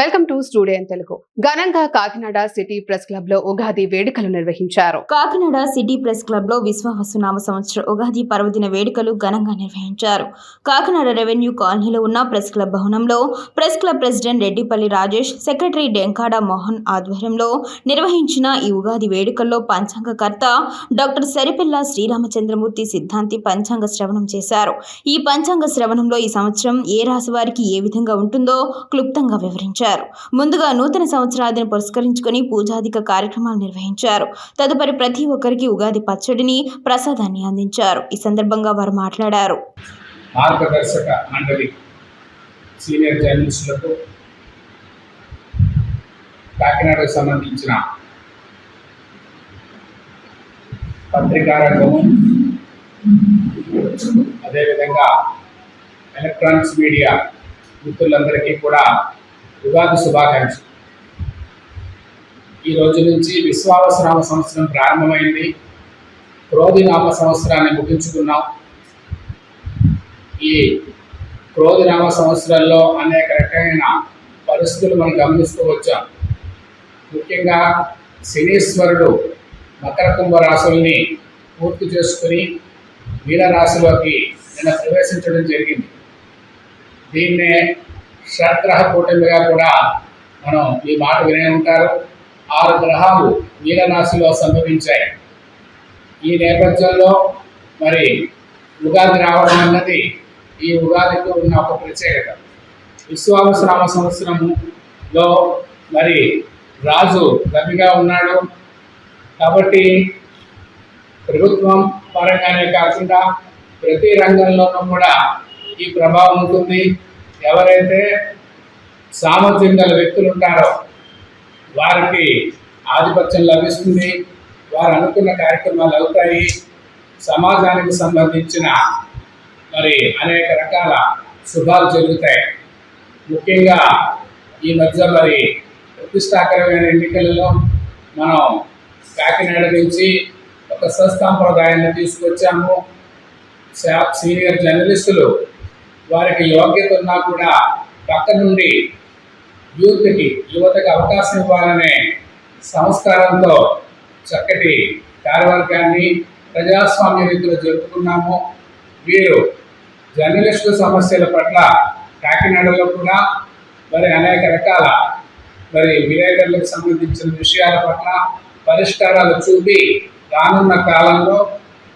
Welcome to studio Telugu. ఘనంగా Kakinada city press క్లబ్లో ఉగాది వేడుకలు నిర్వహించారు. కాకినాడ సిటీ ప్రెస్ క్లబ్లో విశ్వావసునామ సంవత్సర ఉగాది పర్వదిన వేడుకలు ఘనంగా నిర్వహించారు. కాకినాడ రెవెన్యూ కాలనీలో ఉన్న ప్రెస్ క్లబ్ భవనంలో press club president Reddipalli Rajesh secretary Denkada Mohan ఆధ్వర్యంలో నిర్వహించిన ఈ ఉగాది వేడుకల్లో పంచాంగకర్త డాక్టర్ సరిపిల్ల శ్రీరామచంద్రమూర్తి సిద్ధాంతి పంచాంగ శ్రవణం చేశారు. ఈ పంచాంగ శ్రవణంలో ఈ సంవత్సరం ఏ రాశి వారికి ఏ విధంగా ఉంటుందో క్లుప్తంగా వివరించారు. ముందుగా నూతన సంవత్సరాదిని పురస్కరించుకుని పూజాధిక కార్యక్రమాలు నిర్వహించారు. తదుపరి ప్రతి ఒక్కరికి ఉగాది పచ్చడిని ప్రసాదాన్ని అందించారు. ఈ సందర్భంగా వారు మాట్లాడారు. మార్గదర్శక మండలి సీనియర్ జర్నలిస్టులకు కాకినాడకు సంబంధించిన పత్రికా రంగము అదేవిధంగా ఎలక్ట్రానిక్స్ మీడియా మిత్రులందరికీ కూడా ఉగాది శుభాకాంక్షలు. ఈ రోజు నుంచి విశ్వావసనామ సంవత్సరం ప్రారంభమైంది. క్రోధినామ సంవత్సరాన్ని ముగించుకున్నాం. ఈ క్రోధినామ సంవత్సరాల్లో అనేక రకమైన పరిస్థితులు మనం గమనిస్తూ వచ్చాం. ముఖ్యంగా శనీశ్వరుడు మకర కుంభ రాశుల్ని పూర్తి చేసుకుని మీనరాశిలోకి నిన్న ప్రవేశించడం జరిగింది. దీన్నే షట్గ్రహ కూటమిగా కూడా మనం ఈ మాట వినే ఉంటారు. ఆరు గ్రహాలు మీనరాశిలో సంభవించాయి. ఈ నేపథ్యంలో మరి ఉగాది రావడం అన్నది ఈ ఉగాదికి ఉన్న ఒక ప్రత్యేకత. విశ్వావసనామ సంవత్సరములో మరి రాజు రవిగా ఉన్నాడు. కాబట్టి ప్రభుత్వం పరంగానే కాకుండా ప్రతి రంగంలోనూ కూడా ఈ ప్రభావం ఉంటుంది. ఎవరైతే సామర్థ్యం గల వ్యక్తులు ఉంటారో వారికి ఆధిపత్యం లభిస్తుంది వారు అనుకున్న కార్యక్రమాలు అవుతాయి. సమాజానికి సంబంధించిన మరి అనేక రకాల శుభాలు జరుగుతాయి. ముఖ్యంగా ఈ మధ్య మరి ప్రతిష్టాకరమైన ఎన్నికలలో మనం కాకినాడ నుంచి ఒక సత్సాంప్రదాయాన్ని తీసుకొచ్చాము. సీనియర్ జర్నలిస్టులు వారికి యోగ్యత ఉన్నా కూడా పక్క నుండి యూత్కి యువతకు అవకాశం ఇవ్వాలనే సంస్కారంతో చక్కటి కార్యవర్గాన్ని ప్రజాస్వామ్య రీతిలో జరుపుకున్నాము. వీరు జర్నలిస్టుల సమస్యల పట్ల కాకినాడలో కూడా మరి అనేక రకాల మరి విలేకరులకు సంబంధించిన విషయాల పట్ల పరిష్కారాలు చూపి రానున్న కాలంలో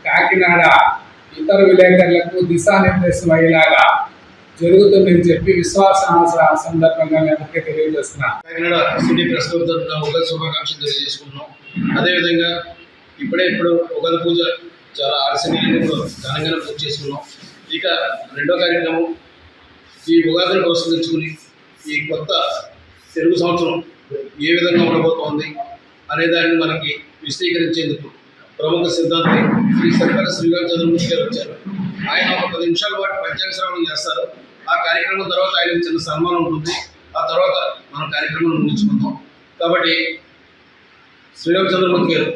కాకినాడ ఇతర విలేకరులకు దిశానిర్దేశం అయ్యేలాగా జరుగుతుందని చెప్పి విశ్వాస సందర్భంగా నేను అందరికీ తెలియజేస్తున్నాను కాకినాడ సిటీ ప్రెస్ క్లబ్ తరఫున ఉగాది శుభాకాంక్షలు తెలియజేసుకున్నాం అదేవిధంగా ఇప్పుడే ఇప్పుడు ఉగాది పూజ చాలా ఆలస్యంగా ఘనంగానే పూజ చేసుకున్నాం. ఇక రెండో కార్యక్రమం ఈ ఉగాదిని పురస్కరించుకుని ఈ కొత్త తెలుగు సంవత్సరం ఏ విధంగా ఉండబోతోంది అనే దాన్ని మనకి విశదీకరించేందుకు ప్రముఖ సిద్ధాంతి శ్రీ సరిపల్లి శ్రీరామ్ చంద్రమూర్తి గారు వచ్చారు. ఆయన ఒక పది నిమిషాల పాటు పంచాంగ శ్రవణం చేస్తారు. ఆ కార్యక్రమం తర్వాత ఆయన చిన్న సన్మానం ఉంటుంది. ఆ తర్వాత మనం కార్యక్రమం ముగించుకుందాం కాబట్టి శ్రీరామ్ చంద్రమూర్తి గారు